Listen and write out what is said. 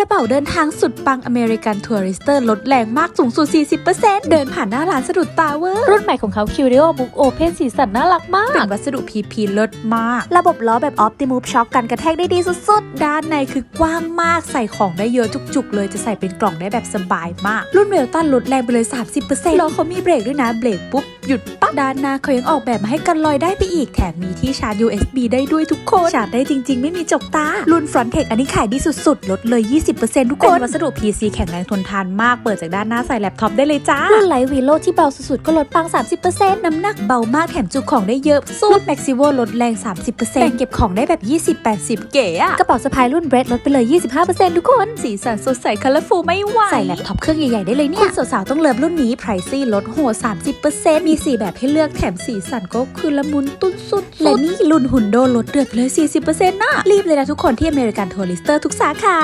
ระเป๋าเดินทางสุดปังอเมริกันทัวริสเตอร์ลดแรงมากสูงสุด 40%เดินผ่านหน้าร้านสะดุดตาเวอร์ รุ่นใหม่ของเขา Curio Book Open สีสันน่ารักมาก เป็นวัสดุพีพีลดมาก ระบบล้อแบบ Optimove Shock กันกระแทกได้ดีสุดด้านในคือกว้างมากใส่ของได้เยอะจุกๆ เลยจะใส่เป็นกล่องได้แบบสบายมาก รุ่นเวลตันลดแรงไปเลย 30%แล้วเขามีเบรกด้วยนะเบรกปุ๊บหยุดปั๊บด้านหน้าเขายังออกแบบมาให้กันลอยได้ไปอีกแถมมีที่ชาร์จ USB ได้ด้วยทุกคนชาร์จได้จริง ๆ ไม่มีจกตารุ่น Front Tech อันนี้ขายดีสุดๆลดเลย 20%ทุกคนเป็นวัสดุ PC แข็งแรงทนทานมาก เปิดจากด้านหน้าใส่แล็ปท็อปได้เลยจ้ารุ่นไลท์วีโลที่เบาสุดๆ ก็ลดปัง 30%น้ำหนักเบามากแถมจุของได้เยอะสุดแม็กซิโวลดแรง 30%แบ่งเก็บของได้แบบ 20-80 เก๋อะๆกระเป๋าสะพายรุ่นเบรดลดไปเลย 25%ทุกคน สีสันสดใสคัลเลอร์ฟูลไม่ไหวใส่แล็ปท็อปเครื่องใหญ่ๆได้เลยเนี่คุยณสาวๆต้องเลิฟรุ่นนี้ไพรซี่ลดโหด30%มี4แบบให้เลือกแถมสีสันก็คือละมุนตุ้นสุดๆและนี่รุ่นหุ่นโดลดเดือดไปเลย 40%น่ะรีบเลยนะทุกคนที่อเมริกันทัวริสเตอร์ทุกสาขา